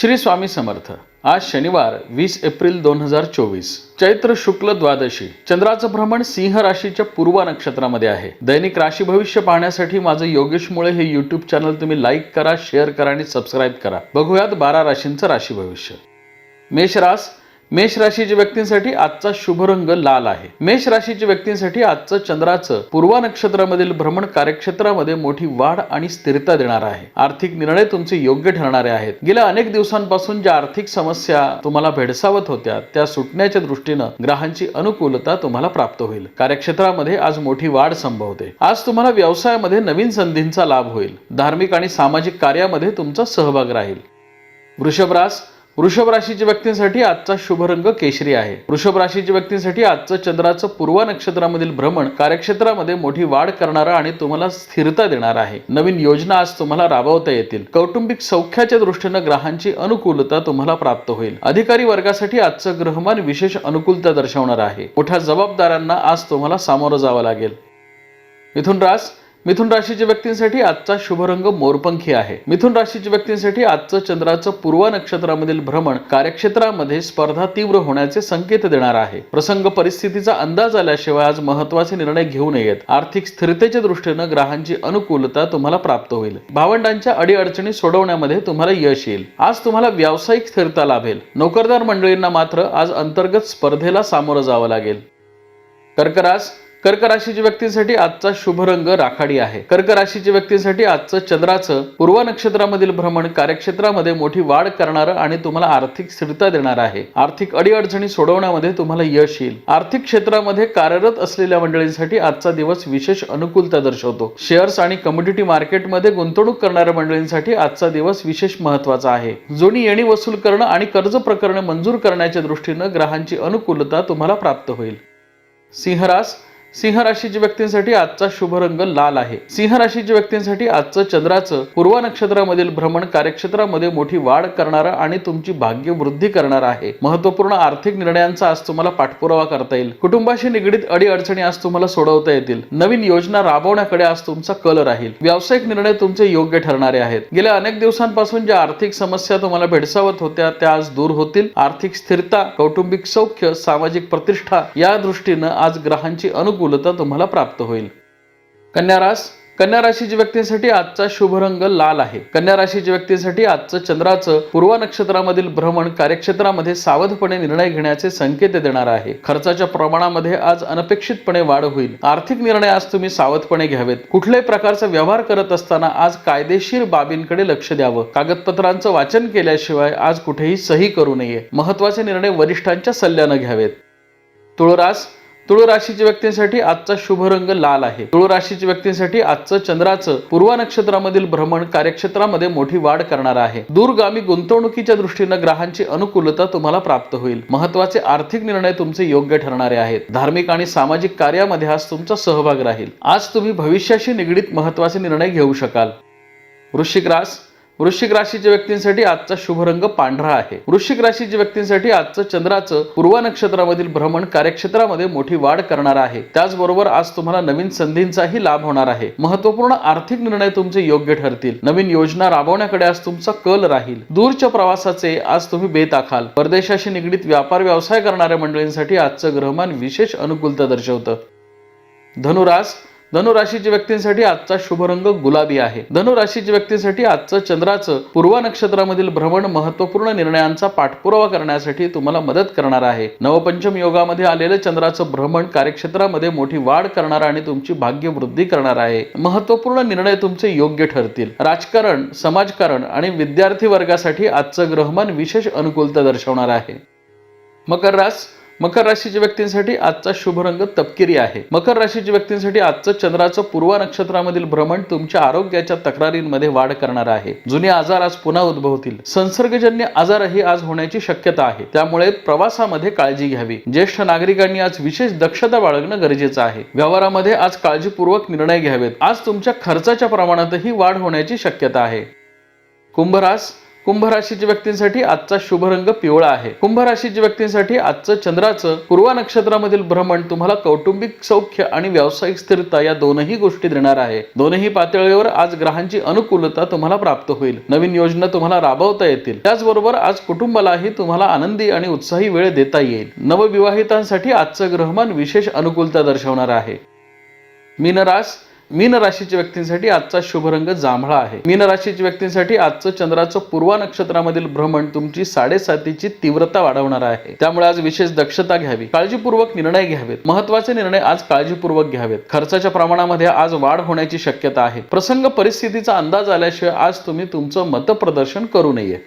श्री स्वामी समर्थ. आज शनिवार वीस एप्रिल दोन हजार चोवीस. चैत्र शुक्ल द्वादशी. चंद्राचं भ्रमण सिंह राशीच्या पूर्व नक्षत्रामध्ये आहे. दैनिक राशी भविष्य पाहण्यासाठी माझं योगेश मुळे हे युट्यूब चॅनल तुम्ही लाईक करा शेअर करा आणि सबस्क्राईब करा. बघूयात बारा राशींचं राशी भविष्य. मेष रास मेष राशीच्या व्यक्तींसाठी आजचा शुभ रंग लाल आहे. मेष राशीच्या व्यक्तींसाठी आजचं चंद्राचं पूर्वा नक्षत्रामधील भ्रमण कार्यक्षेत्रामध्ये मोठी वाढ आणि स्थिरता देणार आहे. आर्थिक निर्णय तुमचे योग्य ठरणारे आहेत. गेल्या अनेक दिवसांपासून ज्या आर्थिक समस्या तुम्हाला भेडसावत होत्या त्या सुटण्याच्या दृष्टीनं ग्रहांची अनुकूलता तुम्हाला प्राप्त होईल. कार्यक्षेत्रामध्ये आज मोठी वाढ संभवते. आज तुम्हाला व्यवसायामध्ये नवीन संधींचा लाभ होईल. धार्मिक आणि सामाजिक कार्यामध्ये तुमचा सहभाग राहील. वृषभरास वृषभ राशीच्या व्यक्तींसाठी आजचा शुभ रंग केशरी आहे. वृषभ राशीच्या व्यक्तींसाठी आजचं चंद्राचं पूर्वा नक्षत्रामधील भ्रमण कार्यक्षेत्रामध्ये मोठी वाढ करणारा आणि तुम्हाला स्थिरता देणार आहे. नवीन योजना आज तुम्हाला राबवता येतील. कौटुंबिक सौख्याच्या दृष्टीनं ग्रहांची अनुकूलता तुम्हाला प्राप्त होईल. अधिकारी वर्गासाठी आजचं ग्रहमान विशेष अनुकूलता दर्शवणार आहे. मोठ्या जबाबदारांना आज तुम्हाला सामोरं जावं लागेल. मिथुन रास मिथुन राशीच्या व्यक्तींसाठी आजचा शुभरंग मोरपंखी आहे. मिथुन राशीच्या व्यक्तींसाठी आजचं चंद्राचं पूर्व नक्षत्रामधील भ्रमण कार्यक्षेत्रामध्ये स्पर्धा तीव्र होण्याचे संकेत देणार आहे. प्रसंग परिस्थितीचा अंदाज आल्याशिवाय आज महत्त्वाचे निर्णय घेऊ नयेत. आर्थिक स्थिरतेच्या दृष्टीनं ग्रहांची अनुकूलता तुम्हाला प्राप्त होईल. भावंडांच्या अडीअडचणी सोडवण्यामध्ये तुम्हाला यश येईल. आज तुम्हाला व्यावसायिक स्थिरता लाभेल. नोकरदार मंडळींना मात्र आज अंतर्गत स्पर्धेला सामोरं जावं लागेल. कर्करास कर्क राशीच्या व्यक्तींसाठी आजचा शुभ रंग राखाडी आहे. कर्क राशीच्या व्यक्तींसाठी आजचं चंद्राचं पूर्व नक्षत्रामधील भ्रमण कार्यक्षेत्रामध्ये मोठी वाढ करणारं आणि तुम्हाला आर्थिक स्थिरता देणार आहे. आर्थिक अडीअडचणी सोडवण्यामध्ये तुम्हाला यश येईल. आर्थिक क्षेत्रामध्ये कार्यरत असलेल्या मंडळींसाठी आजचा दिवस विशेष अनुकूलता दर्शवतो. शेअर्स आणि कमोडिटी मार्केटमध्ये गुंतवणूक करणाऱ्या मंडळींसाठी आजचा दिवस विशेष महत्त्वाचा आहे. जुनी येणी वसूल करणं आणि कर्ज प्रकरणे मंजूर करण्याच्या दृष्टीनं ग्रहांची अनुकूलता तुम्हाला प्राप्त होईल. सिंहरास सिंह राशीच्या व्यक्तींसाठी आजचा शुभ रंग लाल आहे. सिंह राशीच्या व्यक्तींसाठी आजचं चंद्राचं पूर्व नक्षत्रामधील भ्रमण कार्यक्षेत्रामध्ये मोठी वाढ करणारा आणि तुमची भाग्य वृद्धी करणार आहे. महत्त्वपूर्ण आर्थिक निर्णयांचा आज तुम्हाला पाठपुरावा करता येईल. कुटुंबाशी निगडीत अडीअडचणी आज तुम्हाला सोडवता येतील. नवीन योजना राबवण्याकडे आज तुमचा कल राहील. व्यावसायिक निर्णय तुमचे योग्य ठरणारे आहेत. गेल्या अनेक दिवसांपासून ज्या आर्थिक समस्या तुम्हाला भेडसावत होत्या त्या आज दूर होतील. आर्थिक स्थिरता कौटुंबिक सौख्य सामाजिक प्रतिष्ठा या दृष्टीनं आज ग्रहांची अनुकूलता तुम्हाला प्राप्त होईल. कन्या रास कन्या राशीच्या व्यक्तींसाठी आजचा शुभ रंग लाल आहे. कन्या राशीच्या व्यक्तींसाठी आजचं चंद्राचं पूर्व नक्षत्रामधील भ्रमण कार्यक्षेत्रामध्ये सावधपणे निर्णय घेण्याचे संकेत देणार आहे. खर्चाच्या प्रमाणामध्ये आज अनपेक्षितपणे वाढ होईल. आर्थिक निर्णय आज तुम्ही सावधपणे घ्यावेत. कुठल्याही प्रकारचा व्यवहार करत असताना आज कायदेशीर बाबींकडे लक्ष द्यावं. कागदपत्रांचं वाचन केल्याशिवाय आज कुठेही सही करू नये. महत्त्वाचे निर्णय वरिष्ठांच्या सल्ल्यानं घ्यावेत. तुळरास तुळ राशीच्या व्यक्तींसाठी आजचा शुभ रंग लाल आहे. तुळ राशीच्या व्यक्तींसाठी आजचं चंद्राचं पूर्व नक्षत्रामधील भ्रमण कार्यक्षेत्रामध्ये मोठी वाढ करणार आहे. दूरगामी गुंतवणुकीच्या दृष्टीनं ग्रहांची अनुकूलता तुम्हाला प्राप्त होईल. महत्त्वाचे आर्थिक निर्णय तुमचे योग्य ठरणारे आहेत. धार्मिक आणि सामाजिक कार्यामध्ये आज तुमचा सहभाग राहील. आज तुम्ही भविष्याशी निगडीत महत्त्वाचे निर्णय घेऊ शकाल. वृश्चिक रास वृश्चिक राशीच्या व्यक्तींसाठी आजचा शुभ रंग पांढरा आहे. वृश्चिक राशीच्या व्यक्तींसाठी आजचं चंद्राचं पूर्व नक्षत्रामधील भ्रमण कार्यक्षेत्रामध्ये मोठी वाढ करणार आहे. त्याचबरोबर आज तुम्हाला नवीन संधींचाही लाभ होणार आहे. महत्त्वपूर्ण आर्थिक निर्णय तुमचे योग्य ठरतील. नवीन योजना राबवण्याकडे आज तुमचा कल राहील. दूरच्या प्रवासाचे आज तुम्ही बेत आखाल परदेशाशी निगडीत व्यापार व्यवसाय करणाऱ्या मंडळींसाठी आजचं ग्रहमान विशेष अनुकूलता दर्शवतं. धनुरास धनुराशीच्या व्यक्तींसाठी आजचा शुभ रंग गुलाबी आहे. धनुराशीच्या व्यक्तींसाठी आजचं चंद्राचं पूर्व नक्षत्रामधील भ्रमण महत्त्वपूर्ण निर्णयांचा पाठपुरावा करण्यासाठी तुम्हाला मदत करणार आहे. नवपंचम योगामध्ये आलेलं चंद्राचं भ्रमण कार्यक्षेत्रामध्ये मोठी वाढ करणार आणि तुमची भाग्य वृद्धी करणार आहे. महत्त्वपूर्ण निर्णय तुमचे योग्य ठरतील. राजकारण समाजकारण आणि विद्यार्थी वर्गासाठी आजचं ग्रहमान विशेष अनुकूलता दर्शवणार आहे. मकर रास मकर राशीच्या व्यक्तींसाठी आजचा शुभ रंग तपकिरी आहे. मकर राशीच्या व्यक्तींसाठी आजचं चंद्राचं पूर्व नक्षत्रामधील भ्रमण तुमच्या आरोग्याच्या तक्रारींमध्ये वाढ करणार आहे. जुने आजार आज पुन्हा उद्भवतील. संसर्गजन्य आजारही आज होण्याची शक्यता आहे. त्यामुळे प्रवासामध्ये काळजी घ्यावी. ज्येष्ठ नागरिकांनी आज विशेष दक्षता बाळगणं गरजेचं आहे. व्यवहारामध्ये आज काळजीपूर्वक निर्णय घ्यावेत. आज तुमच्या खर्चाच्या प्रमाणातही वाढ होण्याची शक्यता आहे. कुंभरास कुंभ राशीच्या व्यक्तींसाठी आजचा शुभ रंग पिवळा आहे. कुंभ राशीच्या व्यक्तींसाठी आजचं चंद्राचं पूर्वा नक्षत्रामधील भ्रमण तुम्हाला कौटुंबिक सौख्य आणि व्यावसायिक स्थिरता या दोनही गोष्टी देणार आहे. दोनही पातळीवर आज ग्रहांची अनुकूलता तुम्हाला प्राप्त होईल. नवीन योजना तुम्हाला राबवता येतील. त्याचबरोबर आज कुटुंबालाही तुम्हाला आनंदी आणि उत्साही वेळ देता येईल. नवविवाहितांसाठी आजचं ग्रहमान विशेष अनुकूलता दर्शवणार आहे. मीनरास मीन राशीच्या व्यक्तींसाठी आजचा शुभ रंग जांभळा आहे. मीन राशीच्या व्यक्तींसाठी आजचं चंद्राचं पूर्वा नक्षत्रामधील भ्रमण तुमची साडेसातीची तीव्रता वाढवणार आहे. त्यामुळे आज विशेष दक्षता घ्यावी. काळजीपूर्वक निर्णय घ्यावेत. महत्त्वाचे निर्णय आज काळजीपूर्वक घ्यावेत. खर्चाच्या प्रमाणामध्ये आज वाढ होण्याची शक्यता आहे. प्रसंग परिस्थितीचा अंदाज आल्याशिवाय आज तुम्ही तुमचं मतप्रदर्शन करू नये.